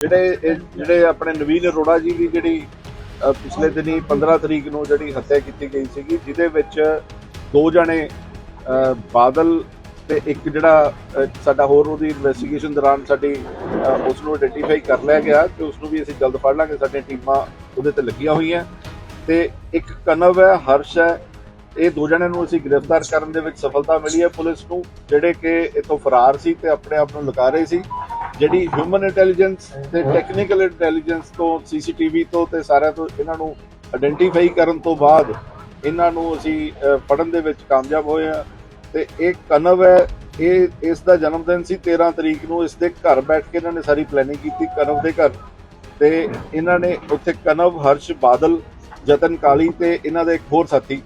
ਜਿਹੜੇ ਇਹ ਜਿਹੜੇ ਆਪਣੇ ਨਵੀਨ ਅਰੋੜਾ ਜੀ ਦੀ ਜਿਹੜੀ ਪਿਛਲੇ ਦਿਨੀ 15 ਤਰੀਕ ਨੂੰ ਜਿਹੜੀ ਹੱਤਿਆ ਕੀਤੀ ਗਈ ਸੀਗੀ ਜਿਹਦੇ ਵਿੱਚ ਦੋ ਜਣੇ ਬਾਦਲ ਤੇ ਇੱਕ ਜਿਹੜਾ ਸਾਡਾ ਹੋਰ ਉਹਦੀ ਇਨਵੈਸਟੀਗੇਸ਼ਨ ਦੌਰਾਨ ਸਾਡੀ ਅ, ਉਸ ਨੂੰ ਆਇਡੈਂਟੀਫਾਈ ਕਰ ਲਿਆ ਗਿਆ ਤੇ ਉਸ ਨੂੰ ਵੀ ਅਸੀਂ ਜਲਦ ਫੜ ਲਾਂਗੇ ਸਾਡੀਆਂ ਟੀਮਾਂ ਉਹਦੇ ਤੇ ਲੱਗੀਆਂ ਹੋਈਆਂ। ਤੇ ਇੱਕ ਕਨਵ ਹੈ ਹਰਸ਼ ਹੈ ਇਹ ਦੋ ਜਣਿਆਂ ਨੂੰ ਅਸੀਂ ਗ੍ਰਿਫਤਾਰ ਕਰਨ ਦੇ ਵਿੱਚ ਸਫਲਤਾ ਮਿਲੀ ਹੈ ਪੁਲਿਸ ਨੂੰ ਜਿਹੜੇ ਕਿ ਇਥੋਂ ਫਰਾਰ ਸੀ ਤੇ ਆਪਣੇ ਆਪ ਨੂੰ ਲੁਕਾ ਰਹੇ ਸੀ। ਜਿਹੜੀ ਹਿਊਮਨ ਇੰਟੈਲੀਜੈਂਸ ਤੇ ਟੈਕਨੀਕਲ ਇੰਟੈਲੀਜੈਂਸ ਤੋਂ ਸੀਸੀਟੀਵੀ ਤੋਂ ਤੇ ਸਾਰਿਆਂ ਤੋਂ ਇਹਨਾਂ ਨੂੰ ਆਇਡੈਂਟੀਫਾਈ ਕਰਨ ਤੋਂ ਬਾਅਦ ਇਹਨਾਂ ਨੂੰ ਅਸੀਂ ਫੜਨ ਦੇ ਵਿੱਚ ਕਾਮਯਾਬ ਹੋਏ ਆ ਤੇ ਇਹ ਕਨਵ ਹੈ ਇਹ ਇਸ ਦਾ ਜਨਮ ਦਿਨ ਸੀ 13 ਤਰੀਕ ਨੂੰ। ਇਸ ਦੇ ਘਰ ਬੈਠ ਕੇ ਇਹਨਾਂ ਨੇ ਸਾਰੀ ਪਲੈਨਿੰਗ ਕੀਤੀ ਕਨਵ ਦੇ ਘਰ। ਤੇ ਇਹਨਾਂ ਨੇ ਉੱਥੇ ਕਨਵ ਹਰਸ਼ ਬਾਦਲ ਜਤਨ ਕਾਲੀ ਤੇ ਇਹਨਾਂ ਦਾ ਇੱਕ ਹੋਰ ਸਾਥੀ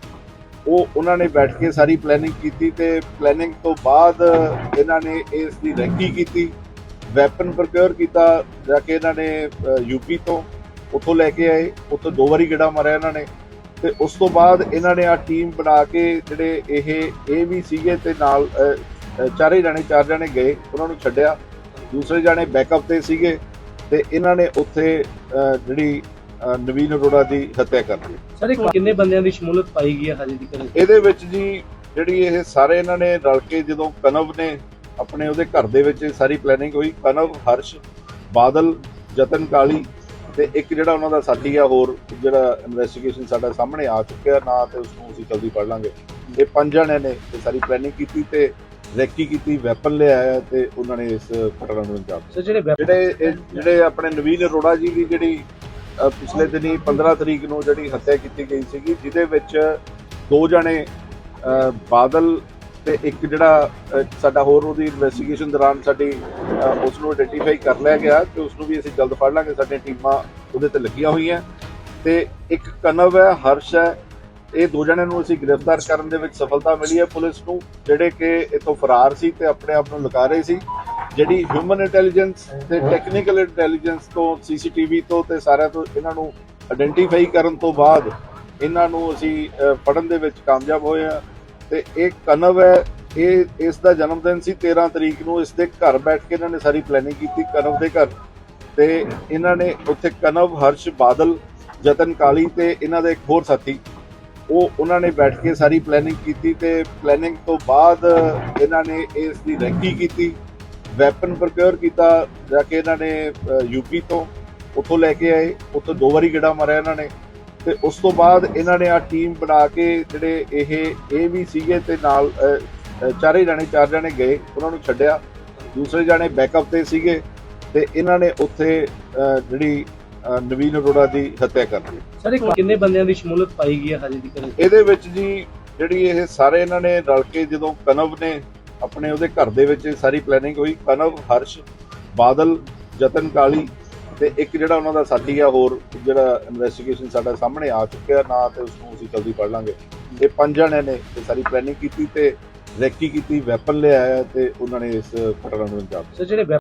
ਉਹ ਉਹਨਾਂ ਨੇ ਬੈਠ ਕੇ ਸਾਰੀ ਪਲੈਨਿੰਗ ਕੀਤੀ ਤੇ ਪਲੈਨਿੰਗ ਤੋਂ ਬਾਅਦ ਇਹਨਾਂ ਨੇ ਇਸ ਦੀ ਰੈਕੀ ਕੀਤੀ। ਵੈਪਨ ਪ੍ਰੋਕਿਉਰ ਕੀਤਾ ਜਾ ਕੇ ਇਹਨਾਂ ਨੇ ਯੂਪੀ ਤੋਂ ਉੱਥੋਂ ਲੈ ਕੇ ਆਏ ਉੱਥੋਂ ਦੋ ਵਾਰੀ ਗੇੜਾ ਮਾਰਿਆ ਇਹਨਾਂ ਨੇ। ਤੇ ਉਸ ਤੋਂ ਬਾਅਦ ਇਹਨਾਂ ਨੇ ਆ ਟੀਮ ਬਣਾ ਕੇ ਜਿਹੜੇ ਇਹ ਇਹ ਵੀ ਸੀਗੇ ਤੇ ਨਾਲ ਚਾਰੇ ਜਾਣੇ ਚਾਰ ਜਾਣੇ ਗਏ ਉਹਨਾਂ ਨੂੰ ਛੱਡਿਆ। ਦੂਸਰੇ ਜਾਣੇ ਬੈਕਅਪ ਤੇ ਸੀਗੇ ਤੇ ਇਹਨਾਂ ਨੇ ਉੱਥੇ ਜਿਹੜੀ ਨਵੀਨ ਅਰੋੜਾ ਦੀ ਹੱਤਿਆ ਕਰ ਦਿੱਤੀ ਸਰ ਇਹ ਕਿੰਨੇ ਬੰਦਿਆਂ ਦੀ ਸ਼ਮੂਲੀਅਤ ਪਾਈ ਗਈ ਹੈ ਹਜੇ ਤੱਕ? ਇਹਦੇ ਵਿੱਚ ਜੀ ਜਿਹੜੀ ਇਹ ਸਾਰੇ ਇਹਨਾਂ ਨੇ ਰਲ ਕੇ ਜਦੋਂ ਕਨਵ ਨੇ ਆਪਣੇ ਉਹਦੇ ਘਰ ਦੇ ਵਿੱਚ ਸਾਰੀ ਪਲੈਨਿੰਗ ਹੋਈ। ਕਨਵ ਹਰਸ਼ ਬਾਦਲ ਜਤਨ ਕਾਲੀ ਤੇ ਇੱਕ ਜਿਹੜਾ ਉਹਨਾਂ ਦਾ ਸਾਥੀ ਆ ਹੋਰ ਜਿਹੜਾ ਇਨਵੈਸਟੀਗੇਸ਼ਨ ਸਾਡਾ ਸਾਹਮਣੇ ਆ ਚੁੱਕਿਆ ਨਾ ਤੇ ਉਸ ਨੂੰ ਅਸੀਂ ਜਲਦੀ ਫੜ ਲਾਂਗੇ। ਇਹ ਪੰਜ ਜਣੇ ਨੇ ਇਹ ਸਾਰੀ ਪਲੈਨਿੰਗ ਕੀਤੀ ਤੇ ਰੈਕੀ ਕੀਤੀ ਵੈਪਨ ਲਿਆਇਆ ਤੇ ਉਹਨਾਂ ਨੇ ਇਸ ਘਟਨਾ ਨੂੰ ਅੰਜਾਮ ਦਿੱਤਾ। ਜਿਹੜੇ ਜਿਹੜੇ ਆਪਣੇ ਨਵੀਨ ਅਰੋੜਾ ਜੀ ਦੀ ਜਿਹੜੀ ਪਿਛਲੇ ਦਿਨੀ 15 ਤਰੀਕ ਨੂੰ ਜਿਹੜੀ ਹੱਤਿਆ ਕੀਤੀ ਗਈ ਸੀਗੀ ਜਿਹਦੇ ਵਿੱਚ ਦੋ ਜਣੇ ਬਾਦਲ ਤੇ ਇੱਕ ਜਿਹੜਾ ਸਾਡਾ ਹੋਰ ਉਹਦੀ ਇਨਵੈਸਟੀਗੇਸ਼ਨ ਦੌਰਾਨ ਸਾਡੀ ਅ, ਉਸ ਨੂੰ ਆਇਡੈਂਟੀਫਾਈ ਕਰ ਲਿਆ ਗਿਆ ਤੇ ਉਸ ਨੂੰ ਵੀ ਅਸੀਂ ਜਲਦ ਫੜ ਲਾਂਗੇ। ਸਾਡੀਆਂ ਟੀਮਾਂ ਉਹਦੇ ਤੇ ਲੱਗੀਆਂ ਹੋਈਆਂ। ਤੇ ਇੱਕ ਕਨਵ ਹੈ ਹਰਸ਼ ਹੈ। ਇਹ ਦੋ ਜਣਿਆਂ ਨੂੰ ਅਸੀਂ ਗ੍ਰਿਫਤਾਰ ਕਰਨ ਦੇ ਵਿੱਚ ਸਫਲਤਾ ਮਿਲੀ ਹੈ ਪੁਲਿਸ ਨੂੰ ਜਿਹੜੇ ਕਿ ਇਥੋਂ ਫਰਾਰ ਸੀ ਤੇ ਆਪਣੇ ਆਪ ਨੂੰ ਲੁਕਾ ਰਹੇ ਸੀ। ਜਿਹੜੀ ਹਿਊਮਨ ਇੰਟੈਲੀਜੈਂਸ ਤੇ ਟੈਕਨੀਕਲ ਇੰਟੈਲੀਜੈਂਸ ਤੋਂ ਸੀਸੀਟੀਵੀ ਤੋਂ ਤੇ ਸਾਰਿਆਂ ਤੋਂ ਇਹਨਾਂ ਨੂੰ ਆਇਡੈਂਟੀਫਾਈ ਕਰਨ ਤੋਂ ਬਾਅਦ ਇਹਨਾਂ ਨੂੰ ਅਸੀਂ ਅ, ਫੜਨ ਦੇ ਵਿੱਚ ਕਾਮਯਾਬ ਹੋਏ ਆ ਤੇ ਇਹ ਕਨਵ ਹੈ, ਇਹ ਇਸ ਦਾ ਜਨਮ ਦਿਨ ਸੀ 13 ਤਰੀਕ ਨੂੰ ਇਸ ਦੇ ਘਰ ਬੈਠ ਕੇ ਇਹਨਾਂ ਨੇ ਸਾਰੀ ਪਲੈਨਿੰਗ ਕੀਤੀ ਕਨਵ ਦੇ ਘਰ। ਤੇ ਇਹਨਾਂ ਨੇ ਉੱਥੇ ਕਨਵ, ਹਰਸ਼, ਬਾਦਲ, ਜਤਨ ਕਾਲੀ ਤੇ ਇਹਨਾਂ ਦਾ ਇੱਕ ਹੋਰ ਸਾਥੀ, ਉਹ ਉਹਨਾਂ ਨੇ ਬੈਠ ਕੇ ਸਾਰੀ ਪਲੈਨਿੰਗ ਕੀਤੀ ਤੇ ਪਲੈਨਿੰਗ ਤੋਂ ਬਾਅਦ ਇਹਨਾਂ ਨੇ ਇਸ ਦੀ ਰੈਕੀ ਕੀਤੀ ਵੈਪਨ ਪ੍ਰੋਕਿਉਰ ਕੀਤਾ, ਜਾ ਕੇ ਇਹਨਾਂ ਨੇ ਯੂਪੀ ਤੋਂ ਉੱਥੋਂ ਲੈ ਕੇ ਆਏ, ਉੱਥੋਂ ਦੋ ਵਾਰੀ ਗੇੜਾ ਮਾਰਿਆ ਇਹਨਾਂ ਨੇ। ਤੇ ਉਸ ਤੋਂ ਬਾਅਦ ਇਹਨਾਂ ਨੇ ਆ ਟੀਮ ਬਣਾ ਕੇ ਜਿਹੜੇ ਇਹ ਇਹ ਵੀ ਸੀਗੇ ਤੇ ਨਾਲ ਚਾਰੇ ਜਾਣੇ ਚਾਰ ਜਾਣੇ ਗਏ ਉਹਨਾਂ ਨੂੰ ਛੱਡਿਆ। ਦੂਸਰੇ ਜਾਣੇ ਬੈਕਅਪ ਤੇ ਸੀਗੇ ਤੇ ਇਹਨਾਂ ਨੇ ਉੱਥੇ ਜਿਹੜੀ ਨਵੀਨ ਅਰੋੜਾ ਦੀ ਹੱਤਿਆ ਕਰ ਦਿੱਤੀ ਸਰ ਕਿੰਨੇ ਬੰਦਿਆਂ ਦੀ ਸ਼ਮੂਲੀਅਤ ਪਾਈ ਗਈ ਹੈ ਹਜੇ ਤੱਕ? ਇਹਦੇ ਵਿੱਚ ਜੀ ਜਿਹੜੀ ਇਹ ਸਾਰੇ ਇਹਨਾਂ ਨੇ ਰਲ ਕੇ ਜਦੋਂ ਕਨਵ ਨੇ ਆਪਣੇ ਉਹਦੇ ਘਰ ਦੇ ਵਿੱਚ ਸਾਰੀ ਪਲੈਨਿੰਗ ਹੋਈ ਕਨਵ ਹਰਸ਼ ਬਾਦਲ ਜਤਨ ਕਾਲੀ ਤੇ ਇੱਕ ਜਿਹੜਾ ਉਹਨਾਂ ਦਾ ਸਾਥੀ ਆ ਹੋਰ ਜਿਹੜਾ ਇਨਵੈਸਟੀਗੇਸ਼ਨ ਸਾਡਾ ਸਾਹਮਣੇ ਆ ਚੁੱਕਿਆ, ਨਾ ਤੇ ਉਸ ਨੂੰ ਅਸੀਂ ਜਲਦੀ ਪੜ ਲਾਂਗੇ। ਇਹ ਪੰਜ ਜਣੇ ਨੇ ਤੇ ਸਾਰੀ ਪਲੈਨਿੰਗ ਕੀਤੀ ਤੇ ਰੈਕੀ ਕੀਤੀ ਵੈਪਨ ਲਿਆਇਆ ਤੇ ਉਹਨਾਂ ਨੇ ਇਸ ਘਟਨਾ ਨੂੰ ਅੰਜਾਮ ਦਿੱਤਾ।